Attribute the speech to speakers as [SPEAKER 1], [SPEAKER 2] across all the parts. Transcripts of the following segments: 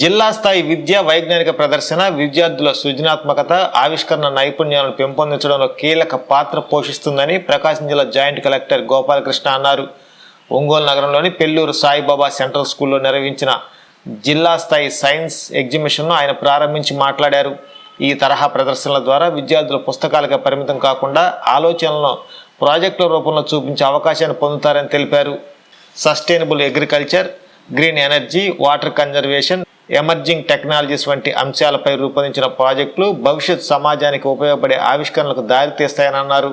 [SPEAKER 1] జిల్లా స్థాయి విద్యా వైజ్ఞానిక ప్రదర్శన విద్యార్థుల సృజనాత్మకత ఆవిష్కరణ నైపుణ్యాలను పెంపొందించడంలో కీలక పాత్ర పోషిస్తుందని ప్రకాశం జిల్లా జాయింట్ కలెక్టర్ గోపాలకృష్ణ అన్నారు. ఒంగోలు నగరంలోని పెల్లూరు సాయిబాబా సెంట్రల్ స్కూల్లో నిర్వహించిన జిల్లా స్థాయి సైన్స్ ఎగ్జిబిషన్ను ఆయన ప్రారంభించి మాట్లాడారు. ఈ తరహా ప్రదర్శనల ద్వారా విద్యార్థులు పుస్తకాలకే పరిమితం కాకుండా ఆలోచనలను ప్రాజెక్టుల రూపంలో చూపించే అవకాశాన్ని పొందుతారని తెలిపారు. Sustainable agriculture green energy water conservation emerging technologies వంటి అంశాలపై రూపొందించిన ప్రాజెక్టులు భవిష్యత్ సమాజానికి ఉపయోగపడే ఆవిష్కరణలకు దారితీస్తాయని అన్నారు.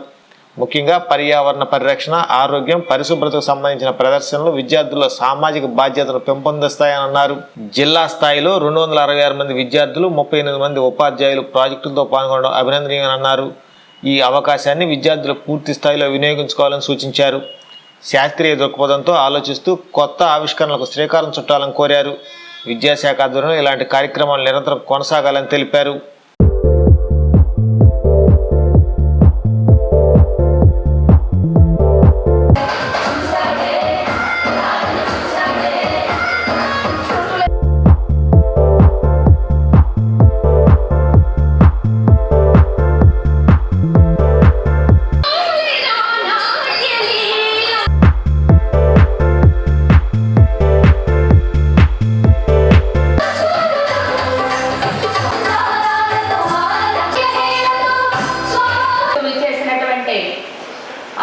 [SPEAKER 1] ముఖ్యంగా పర్యావరణ పరిరక్షణ ఆరోగ్యం పరిశుభ్రతకు సంబంధించిన ప్రదర్శనలు విద్యార్థుల సామాజిక బాధ్యతను పెంపొందిస్తాయని అన్నారు. జిల్లా స్థాయిలో రెండు వందల అరవై ఆరు మంది విద్యార్థులు ముప్పై ఎనిమిది మంది ఉపాధ్యాయులు ప్రాజెక్టులతో పాల్గొనడం అభినందనీయమని అన్నారు. ఈ అవకాశాన్ని విద్యార్థులు పూర్తి స్థాయిలో వినియోగించుకోవాలని సూచించారు. శాస్త్రీయ దృక్పథంతో ఆలోచిస్తూ కొత్త ఆవిష్కరణలకు శ్రీకారం చుట్టాలని కోరారు. విద్యాశాఖ ఆధ్వర్యంలో ఇలాంటి కార్యక్రమాలు నిరంతరం కొనసాగాలని తెలిపారు.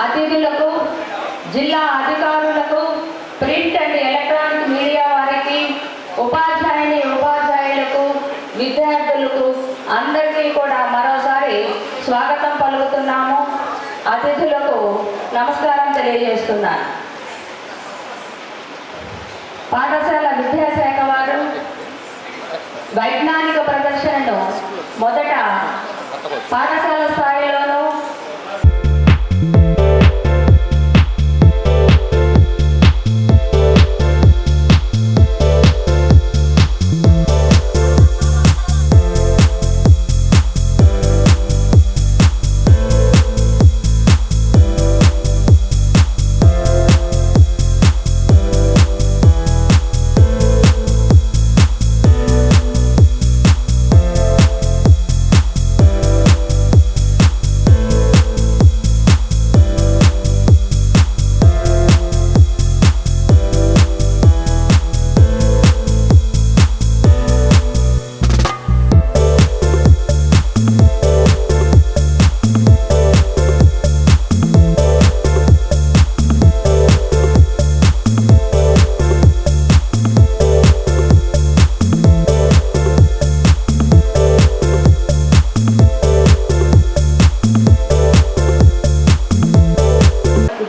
[SPEAKER 2] అతిథులకు జిల్లా అధికారులకు ప్రింట్ అండ్ ఎలక్ట్రానిక్ మీడియా వారికి ఉపాధ్యాయుని ఉపాధ్యాయులకు విద్యార్థులకు అందరికీ కూడా మరోసారి స్వాగతం పలుకుతున్నాము. అతిథులకు నమస్కారం తెలియజేస్తున్నాను. పాఠశాల విద్యాశాఖ వారు వైజ్ఞానిక ప్రదర్శనను మొదట పాఠశాల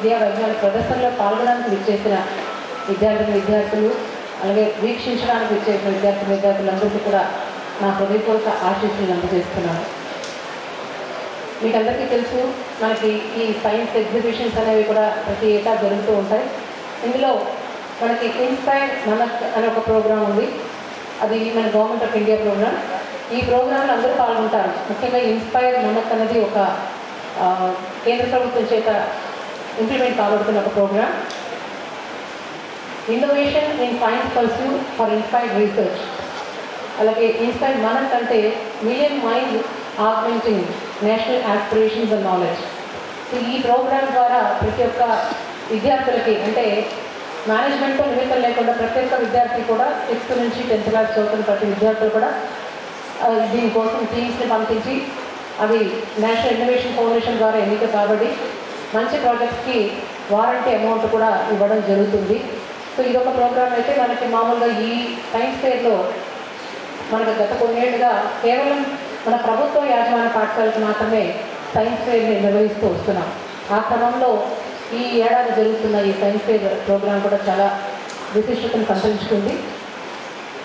[SPEAKER 2] విద్యా వైజ్ఞానిక ప్రదర్శనలో పాల్గొనడానికి విచ్చేసిన విద్యార్థులు విద్యార్థులు అలాగే వీక్షించడానికి విచ్చేసిన విద్యార్థులు విద్యార్థులందరికీ కూడా నా హృదయపూర్వక ఆశీస్సులు అందజేస్తున్నాను. మీకు అందరికీ తెలుసు మనకి ఈ సైన్స్ ఎగ్జిబిషన్స్ అనేవి కూడా ప్రతి ఏటా జరుగుతూ ఉంటాయి. ఇందులో మనకి ఇన్స్పైర్ మనక్ అనే ఒక ప్రోగ్రాం ఉంది. అది మన గవర్నమెంట్ ఆఫ్ ఇండియా ప్రోగ్రామ్ ఈ ప్రోగ్రాంలో అందరూ పాల్గొంటారు. ముఖ్యంగా ఇన్స్పైర్ మనక్ అనేది ఒక కేంద్ర ప్రభుత్వం చేత ఇంప్లిమెంట్ కాబడుతున్న ఒక program innovation in science pursuit for inspired research అలాగే ఇన్స్పైర్డ్ మనక్ అంటే million mind augmenting national aspirations and knowledge so ఈ ప్రోగ్రామ్ ద్వారా ప్రతి ఒక్క విద్యార్థులకి అంటే మేనేజ్మెంట్తో నిమిత్తం లేకుండా ప్రతి ఒక్క విద్యార్థి కూడా సిక్స్త్ నుంచి టెన్త్ క్లాస్ చదువుతున్న ప్రతి విద్యార్థులు కూడా దీనికోసం టీమ్స్ని పంపించి అవి నేషనల్ ఇన్నోవేషన్ ఫౌండేషన్ ద్వారా ఎన్నిక కాబడి మంచి ప్రాజెక్ట్స్కి వారంటీ అమౌంట్ కూడా ఇవ్వడం జరుగుతుంది. సో ఇదొక ప్రోగ్రామ్ అయితే మనకి మామూలుగా ఈ సైన్స్ ఫేర్లో మనకు గత కొన్నేళ్ళుగా కేవలం మన ప్రభుత్వ యాజమాన్య పాఠశాలకు మాత్రమే సైన్స్ ఫేర్ని నిర్వహిస్తూ వస్తున్నాం. ఆ క్రమంలో ఈ ఏడాది జరుగుతున్న ఈ సైన్స్ ఫేర్ ప్రోగ్రాం కూడా చాలా విశిష్టతను సంతరించుకుంది.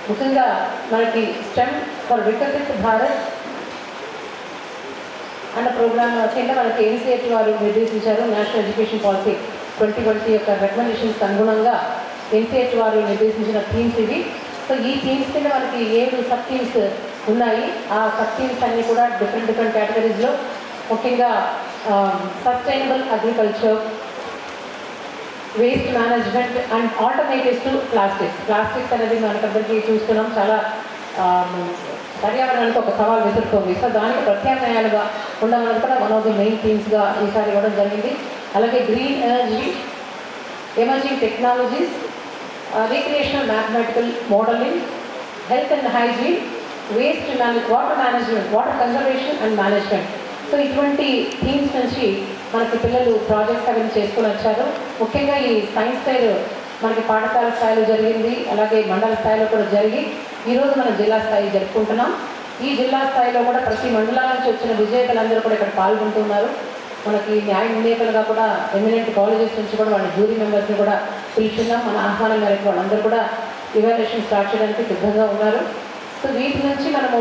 [SPEAKER 2] ముఖ్యంగా మనకి స్టెమ్ ఫర్ వికసిత్ భారత్ అన్న ప్రోగ్రామ్ కింద మనకి ఎన్సీఎఫ్ వారు నిర్దేశించారు. National education policy twenty twenty యొక్క రికమెండేషన్స్ అనుగుణంగా ఎన్సీఎట్ వారు నిర్దేశించిన థీమ్స్ ఇవి. సో ఈ థీమ్స్ కింద మనకి ఏడు సబ్ థీమ్స్ ఉన్నాయి. ఆ సబ్ థీమ్స్ అన్నీ కూడా డిఫరెంట్ డిఫరెంట్ కేటగిరీస్లో ముఖ్యంగా sustainable agriculture waste management and alternatives to plastics plastics అనేది మనకందరికీ చూస్తున్నాం. చాలా పర్యావరణానికి ఒక సవాల్ విసురుతోంది. సో దానికి ప్రత్యామ్నాయాలుగా ఉండాలని కూడా వన్ ఆఫ్ ది మెయిన్ థీమ్స్గా ఈసారి ఇవ్వడం జరిగింది. అలాగే green energy emerging technologies recreational mathematical modelling health and hygiene waste manage water management water conservation and management. So ఇటువంటి థీమ్స్ నుంచి మనకి పిల్లలు ప్రాజెక్ట్స్ అవన్నీ చేసుకుని వచ్చారు. ముఖ్యంగా ఈ సైన్స్ ఫైర్ మనకి పాఠశాల స్థాయిలో జరిగింది. అలాగే మండల స్థాయిలో కూడా జరిగి ఈరోజు మనం జిల్లా స్థాయి జరుపుకుంటున్నాం. ఈ జిల్లా స్థాయిలో కూడా ప్రతి మండలాల నుంచి వచ్చిన విజేతలందరూ కూడా ఇక్కడ పాల్గొంటున్నారు. మనకి న్యాయ నిర్ణేతలుగా కూడా ఎమినెంట్ కాలేజెస్ నుంచి కూడా వాళ్ళ జ్యూరీ మెంబర్స్ని కూడా పిలుచున్నాం. మన ఆహ్వానం మేరకు వాళ్ళందరూ కూడా ఇవాల్యుయేషన్ స్టార్ట్ చేయడానికి సిద్ధంగా ఉన్నారు. సో వీటి నుంచి మనము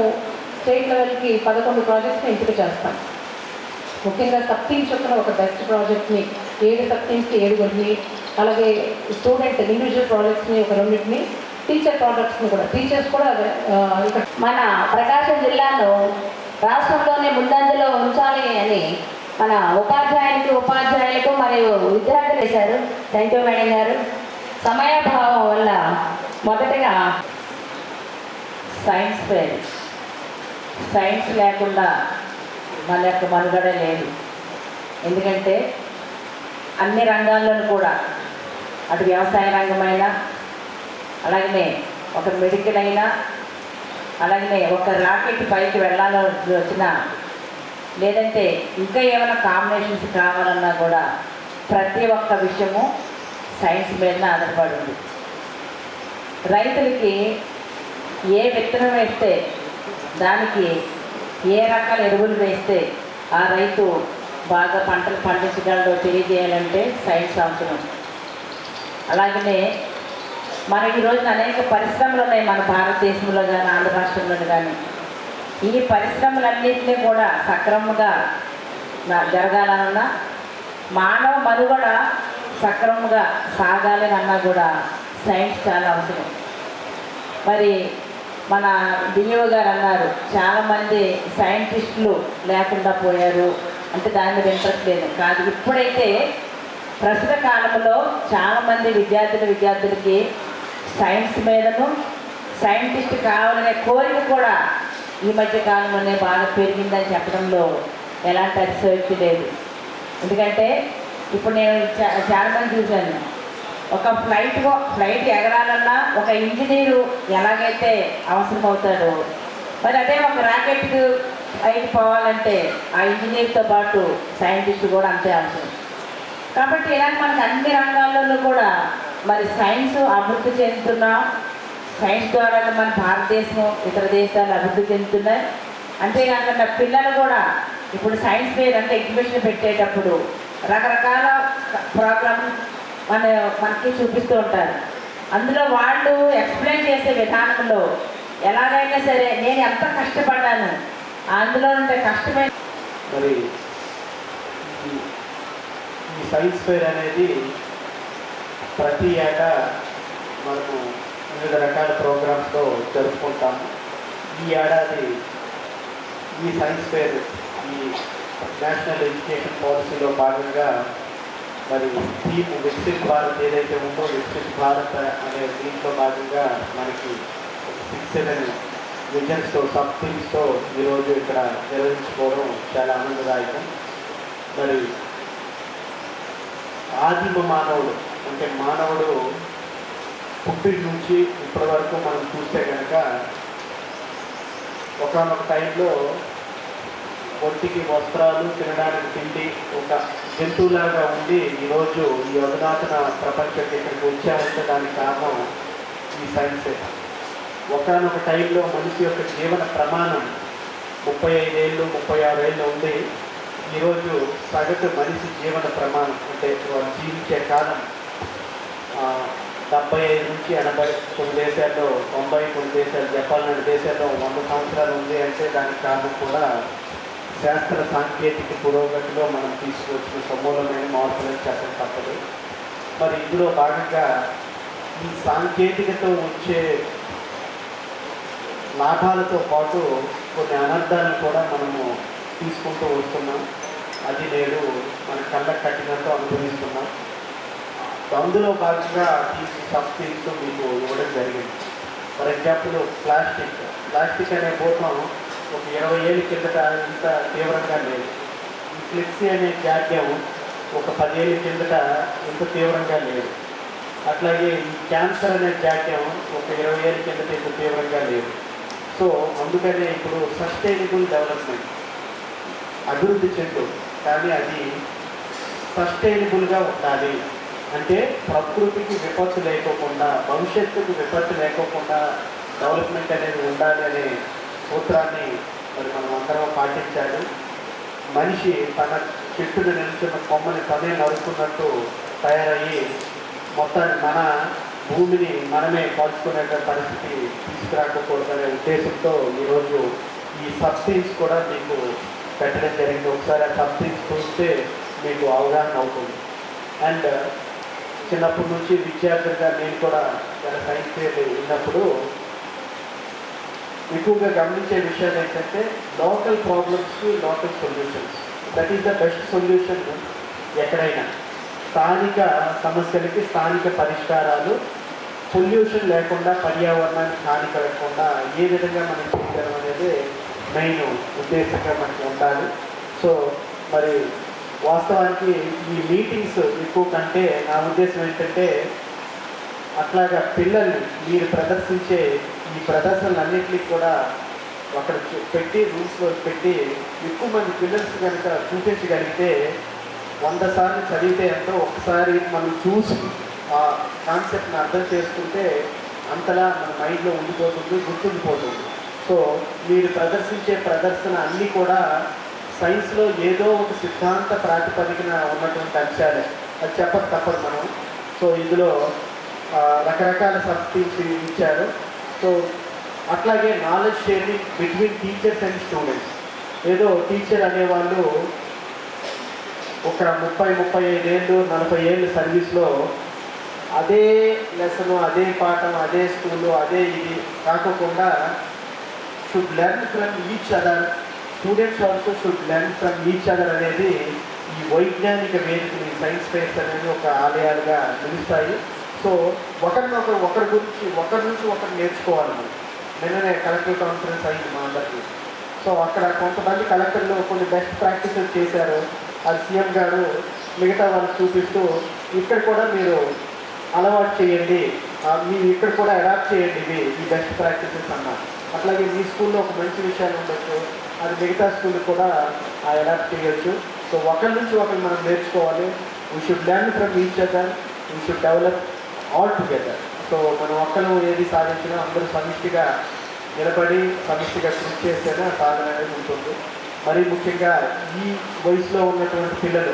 [SPEAKER 2] స్టేట్ లెవెల్కి పదకొండు ప్రాజెక్ట్స్ని ఎంపిక చేస్తాం. ముఖ్యంగా సబ్ టీమ్ ఒక బెస్ట్ ప్రాజెక్ట్ని ఏడు సబ్ టీమ్స్కి ఏడుగురిని అలాగే స్టూడెంట్ ఇండివిజువల్ ప్రాజెక్ట్స్ని ఒక రెండింటిని టీచర్ ప్రోడక్ట్స్ని కూడా టీచర్స్ కూడా ఇక్కడ
[SPEAKER 3] మన ప్రకాశం జిల్లాలో రాష్ట్రంలోనే ముందంజలో ఉంచాలి అని మన ఉపాధ్యాయులకు ఉపాధ్యాయులకు మరియు విద్యార్థులు వేశారు. థ్యాంక్ యూ మేడం గారు. సమయాభావం వల్ల మొదటగా సైన్స్ ఫెయిర్ సైన్స్ లేకుండా మన యొక్క మనుగడ లేదు. ఎందుకంటే అన్ని రంగాల్లోనూ కూడా అటు వ్యవసాయ రంగమైనా అలాగనే ఒక మెడికల్ అయినా అలాగనే ఒక రాకెట్ పైకి వెళ్ళాలని వచ్చినా లేదంటే ఇంకా ఏమైనా కాంబినేషన్స్ కావాలన్నా కూడా ప్రతి ఒక్క విషయము సైన్స్ మీద ఆధారపడి ఉంది. రైతులకి ఏ విత్తనం వేస్తే దానికి ఏ రకాల ఎరువులు వేస్తే ఆ రైతు బాగా పంటలు పండించగలడో తెలియజేయాలంటే సైన్స్ అవసరం. అలాగనే మనకి ఈరోజు అనేక పరిశ్రమలు ఉన్నాయి మన భారతదేశంలో కానీ ఆంధ్ర రాష్ట్రంలో కానీ ఈ పరిశ్రమలన్నింటినీ కూడా సక్రమంగా జరగాలన్నా మానవ మనుగడ సక్రమంగా సాగాలి అన్నా కూడా సైన్స్ చాలా అవసరం. మరి మన డిఓ గారు అన్నారు చాలామంది సైంటిస్టులు లేకుండా పోయారు అంటే దాని మీద ఇంట్రెస్ట్ లేదు. కాదు ఇప్పుడైతే ప్రస్తుత కాలంలో చాలామంది విద్యార్థులు విద్యార్థులకి సైన్స్ మీదను సైంటిస్ట్ కావాలనే కోరిక కూడా ఈ మధ్య కాలంలోనే బాగా పెరిగిందని చెప్పడంలో ఎలాంటి అతిశయోక్తి లేదు. ఎందుకంటే ఇప్పుడు నేను చాలామంది చాలా మంది చూశాను. ఒక ఫ్లైట్ ఫ్లైట్ ఎగరాలన్నా ఒక ఇంజనీరు ఎలాగైతే అవసరం అవుతాడో మరి అదే ఒక రాకెట్ పైకి పోవాలంటే ఆ ఇంజనీర్తో పాటు సైంటిస్ట్ కూడా అంతే అవసరం. కాబట్టి ఇలాంటి మనకి అన్ని రంగాల్లోనూ కూడా మరి సైన్స్ అభివృద్ధి చెందుతున్నాం సైన్స్ ద్వారా మన భారతదేశం ఇతర దేశాలు అభివృద్ధి చెందుతున్నాయి. అంతేకాకుండా పిల్లలు కూడా ఇప్పుడు సైన్స్ ఫేర్ అంటే ఎగ్జిబిషన్ పెట్టేటప్పుడు రకరకాల ప్రోగ్రామ్ మన మనకి చూపిస్తూ ఉంటారు. అందులో వాళ్ళు ఎక్స్ప్లెయిన్ చేసే విధానంలో ఎలాగైనా సరే నేను ఎంత కష్టపడ్డాను అందులో ఉంటే కష్టమైన
[SPEAKER 4] మరి ఈ- సైన్స్ ఫేర్ అనేది ప్రతి ఏటా మనము వివిధ రకాల ప్రోగ్రామ్స్తో జరుపుకుంటాము. ఈ ఏడాది ఈ సైన్స్ ఫేర్ ఈ నేషనల్ ఎడ్యుకేషన్ పాలసీలో భాగంగా మరి థీమ్ వికసిత్ భారత్ ఏదైతే ఉందో వికసిత్ భారత్ అనే దీంట్లో భాగంగా మనకి సిక్స్ సెవెన్ విజన్స్తో సబ్ థీమ్స్తో ఈరోజు ఇక్కడ నిర్వహించుకోవడం చాలా ఆనందదాయకం. మరి ఆదిమ మానవుడు అంటే మానవుడు పుట్టిన నుంచి ఇప్పటి వరకు మనం చూస్తే కనుక ఒకనొక టైంలో ఒంటికి వస్త్రాలు తినడానికి తిండి ఒక జంతువులాగా ఉండి ఈరోజు ఈ అధునాతన ప్రపంచం ఇక్కడికి వచ్చారంటే దానికి కారణం ఈ సైన్సే. ఒకనొక టైంలో మనిషి యొక్క జీవన ప్రమాణం ముప్పై ఐదేళ్ళు ముప్పై ఆరు ఏళ్ళు ఉంది ఈరోజు సగటు మనిషి జీవన ప్రమాణం అంటే వారు జీవించే కాలం డెబ్బై ఐదు నుంచి ఎనభై కొన్ని దేశాల్లో తొంభై కొన్ని దేశాలు జపాన్ లాంటి దేశాల్లో వంద సంవత్సరాలు ఉంది అంటే దానికి కారణం కూడా శాస్త్ర సాంకేతిక పురోగతిలో మనం తీసుకొచ్చిన సమూలమైన మార్పులను చెప్పడం తప్పదు. మరి ఇందులో భాగంగా ఈ సాంకేతికతో వచ్చే లాభాలతో పాటు కొన్ని అనర్థాలను కూడా మనము తీసుకుంటూ వస్తున్నాం. అది నేడు మన కళ్ళ కట్టినట్టు అనుభవిస్తున్నాం. అందులో భాగంగా ఈ సబ్సిడీస్ మీకు ఇవ్వడం జరిగింది. For example plastic. ప్లాస్టిక్ అనే భూతం ఒక ఇరవై ఏళ్ళ కిందట ఇంత తీవ్రంగా లేదు. ఈ ఫ్లెక్సీ అనే జాడ్యం ఒక పదేళ్ళ కిందట ఇంత తీవ్రంగా లేదు. అట్లాగే ఈ క్యాన్సర్ అనే జాడ్యం ఒక ఇరవై ఏళ్ళ కిందట ఇంత తీవ్రంగా లేదు. సో అందుకనే ఇప్పుడు సస్టైనబుల్ డెవలప్మెంట్ అభివృద్ధి చెందు. కానీ అది సస్టైనబుల్గా ఉండాలి. అంటే ప్రకృతికి విపత్తు లేకోకుండా భవిష్యత్తుకు విపత్తు లేకోకుండా డెవలప్మెంట్ అనేది ఉండాలి అనే సూత్రాన్ని మరి మనం అందరం పాటించాలి. మనిషి తన చెట్టును నిలిచిన కొమ్మని తనే నరుకున్నట్టు తయారయ్యి మొత్తాన్ని మన భూమిని మనమే కాల్చుకునే పరిస్థితి తీసుకురాకూడదనే ఉద్దేశంతో ఈరోజు ఈ సబ్సిడీస్ కూడా మీకు పెట్టడం జరిగింది. ఒకసారి ఆ సబ్సిడీస్ చూస్తే మీకు అవగాహన అవుతుంది. అండ్ చిన్నప్పటి నుంచి విద్యార్థులుగా నేను కూడా చాలా సైన్స్ ఫేర్ ఉన్నప్పుడు ఎక్కువగా గమనించే విషయాలు ఏంటంటే local problems local solutions that is the best solution ఎక్కడైనా. స్థానిక సమస్యలకి స్థానిక పరిష్కారాలు పొల్యూషన్ లేకుండా పర్యావరణానికి హాని కలగకుండా ఏ విధంగా మనం చేయగలం అనేది మెయిన్ ఉద్దేశంగా మనకి ఉండాలి. సో మరి వాస్తవానికి ఈ మీటింగ్స్ ఎక్కువ కంటే నా ఉద్దేశం ఏంటంటే అట్లాగా పిల్లల్ని మీరు ప్రదర్శించే ఈ ప్రదర్శనలన్నింటినీ కూడా అక్కడ పెట్టి రూల్స్లో పెట్టి ఎక్కువ మంది పిల్లల్స్ కనుక చూపించగలిగితే వంద సార్లు చదివితే ఎంతో ఒకసారి మనం చూసి ఆ కాన్సెప్ట్ని అర్థం చేసుకుంటే అంతలా మన మైండ్లో ఉండిపోతుంది గుర్తుండిపోతుంది. సో మీరు ప్రదర్శించే ప్రదర్శన అన్నీ కూడా సైన్స్లో ఏదో ఒక సిద్ధాంత ప్రాతిపదికన ఉన్నటువంటి అంశాలే. అది చెప్పక తప్పదు మనం. సో ఇందులో రకరకాల సబ్స్టిట్యూట్స్ ఇచ్చారు. సో అట్లాగే knowledge sharing between teachers and students ఏదో టీచర్ అనేవాళ్ళు ఒక ముప్పై ముప్పై ఐదేళ్ళు నలభై ఏళ్ళు సర్వీస్లో అదే లెసన్ అదే పాఠం అదే స్కూలు అదే ఇది కాకుండా should learn from each other students also should learn from each other అనేది ఈ వైజ్ఞానిక వేదికని సైన్స్ ఫెయిర్స్ అనేది ఒక ఆలయాలుగా నిలుస్తాయి. సో ఒకరినొకరు ఒకరి గురించి ఒకరి నుంచి ఒకరు నేర్చుకోవాలి నిన్ననే కలెక్టర్ కాన్ఫరెన్స్ అయింది మా అందరికీ. సో అక్కడ కొంతమంది కలెక్టర్లు కొన్ని బెస్ట్ ప్రాక్టీసెస్ చేశారు. అది సీఎం గారు మిగతా వాళ్ళు చూపిస్తూ ఇక్కడ కూడా మీరు అలవాటు చేయండి. మీరు ఇక్కడ కూడా అడాప్ట్ చేయండి ఇవి ఈ బెస్ట్ ప్రాక్టీసెస్ అన్న అట్లాగే మీ స్కూల్లో ఒక మంచి విషయాలు ఉండొచ్చు. అది మిగతా స్కూల్ కూడా ఆ అడాప్ట్ చేయొచ్చు. సో ఒకరి నుంచి ఒకరు మనం నేర్చుకోవాలి. We should learn from each other we should develop all together so మనం ఒక్కరు ఏది సాధించినా అందరూ సమిష్టిగా నిలబడి సమిష్టిగా కృషి చేస్తేనే ఆ సాధన అనేది ఉంటుంది. మరీ ముఖ్యంగా ఈ వయసులో ఉన్నటువంటి పిల్లలు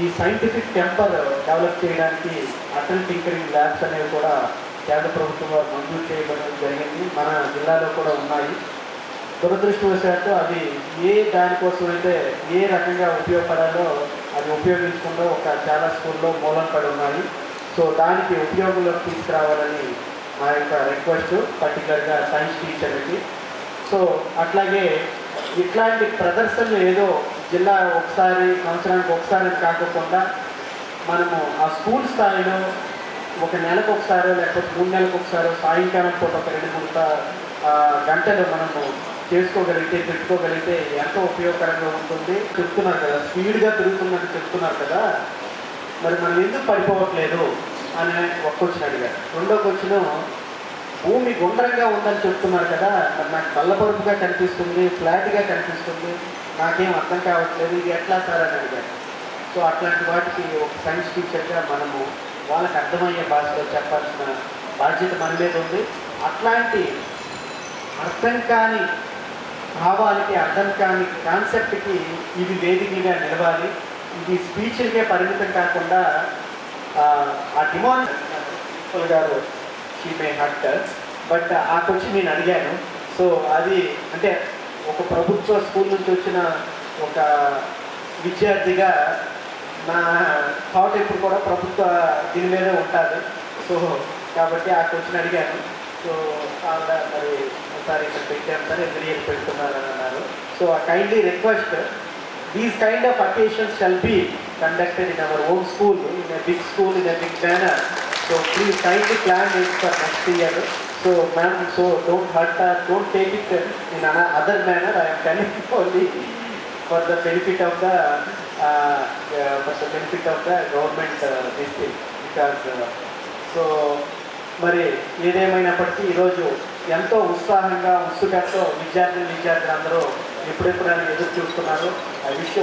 [SPEAKER 4] ఈ సైంటిఫిక్ టెంపర్ డెవలప్ చేయడానికి అటల్ టింకరింగ్ ల్యాబ్స్ అనేవి కూడా కేంద్ర ప్రభుత్వం వారు మంజూరు చేయబడడం జరిగింది. మన జిల్లాలో కూడా ఉన్నాయి. దురదృష్టవశాత్తు అది ఏ దానికోసం అయితే ఏ రకంగా ఉపయోగపడాలో అది ఉపయోగించకుండా ఒక చాలా స్కూల్లో మూలం పడి ఉన్నాయి. సో దానికి ఉపయోగంలోకి తీసుకురావాలని మా యొక్క రిక్వెస్ట్ పర్టికులర్గా సైన్స్ టీచర్కి. సో అట్లాగే ఇట్లాంటి ప్రదర్శనలు ఏదో జిల్లా ఒకసారి సంవత్సరానికి ఒకసారి కాకుండా మనము ఆ స్కూల్ స్థాయిలో ఒక నెలకు ఒకసారి లేకపోతే మూడు నెలలకు ఒకసారో సాయంకాలం పూట ఒక రెండు మూడు గంటలు మనము చేసుకోగలిగితే పెట్టుకోగలిగితే ఎంతో ఉపయోగకరంగా ఉంటుంది. చెప్తున్నారు కదా స్పీడ్గా తిరుగుతుందని చెప్తున్నారు కదా. మరి మనం ఎందుకు పడిపోవట్లేదు? అని ఒక క్వశ్చన్ అడిగారు. రెండో క్వశ్చన్ భూమి గుండ్రంగా ఉందని చెప్తున్నారు కదా మరి నాకు బల్లపరుపుగా కనిపిస్తుంది ఫ్లాట్గా కనిపిస్తుంది నాకేం అర్థం కావట్లేదు ఇది ఎట్లా సార్ అని అడిగారు. సో అట్లాంటి వాటికి ఒక సైన్స్ టీచర్గా మనము వాళ్ళకి అర్థమయ్యే భాషలో చెప్పాల్సిన బాధ్యత మన మీద ఉంది. అట్లాంటి అర్థం కాని భావానికి అర్థం కాని కాన్సెప్ట్కి ఇది వేదికగా నిలవాలి. ఇది స్పీచ్లకే పరిమితం కాకుండా ఆ, డిమాండ్ గారు షీ మే హట్ బట్ ఆ క్వశ్చన్ నేను అడిగాను. సో అది అంటే ఒక ప్రభుత్వ స్కూల్ నుంచి వచ్చిన ఒక విద్యార్థిగా నా థాట్ ఎప్పుడు కూడా ప్రభుత్వ దీని మీదే ఉంటుంది. సో కాబట్టి ఆ క్వశ్చన్ అడిగాను. సో ఆవిడ మరి ఒకసారి ఇక్కడ పెట్టాను సార్ ఎవ్రీ ఇయర్ పెడుతున్నారని అన్నారు so uh kindly request these kind of occasions shall be conducted in our own school in a big school in a big banner so please kindly plan for next year So, ma'am, so don't hurt her, don't take it in an other manner. I am telling you only for the benefit of the uh, uh, for the benefit of the government uh, this thing. because uh, so మరి ఏదేమైనప్పటికీ ఈరోజు ఎంతో ఉత్సాహంగా ఉత్సుకతో విద్యార్థులు విద్యార్థులు అందరూ ఎప్పుడెప్పుడు ఎదురు చూస్తున్నారు.
[SPEAKER 5] I wish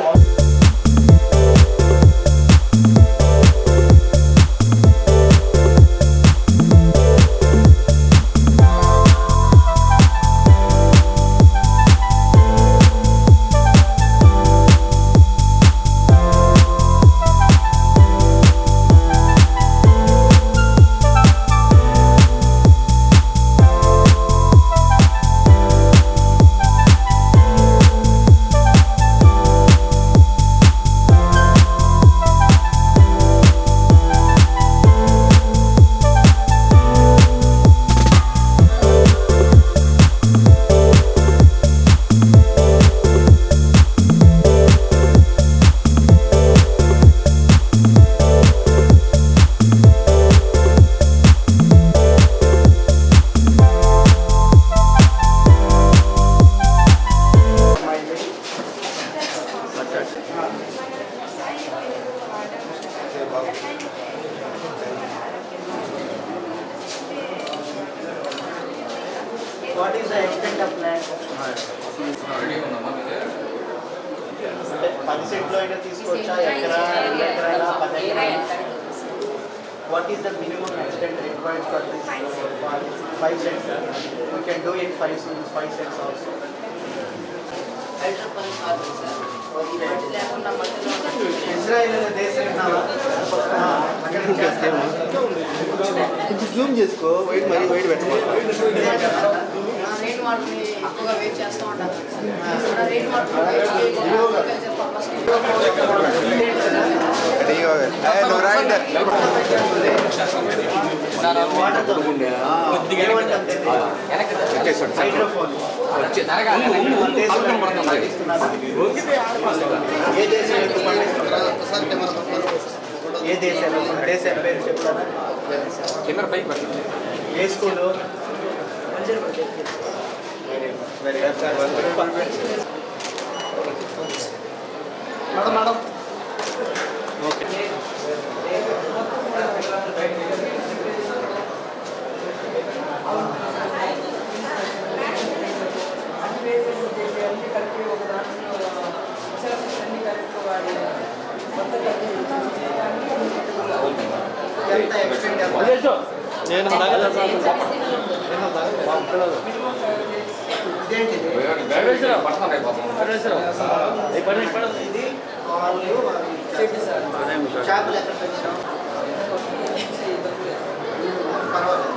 [SPEAKER 5] five cents you can do it five five cents also Israel అనే దేశం
[SPEAKER 6] కొంచెం జూమ్ చేసుకో. వైట్ మరి వైట్ పెట్టమా
[SPEAKER 5] ఏ దేశం ఏ దేశాలు దేశాల పేరు చెప్తారా ఏ school very good sir madam madam. Okay.
[SPEAKER 6] నేను
[SPEAKER 5] ఇది చేపలు ఎక్కడ తెచ్చాం పర్వాలేదు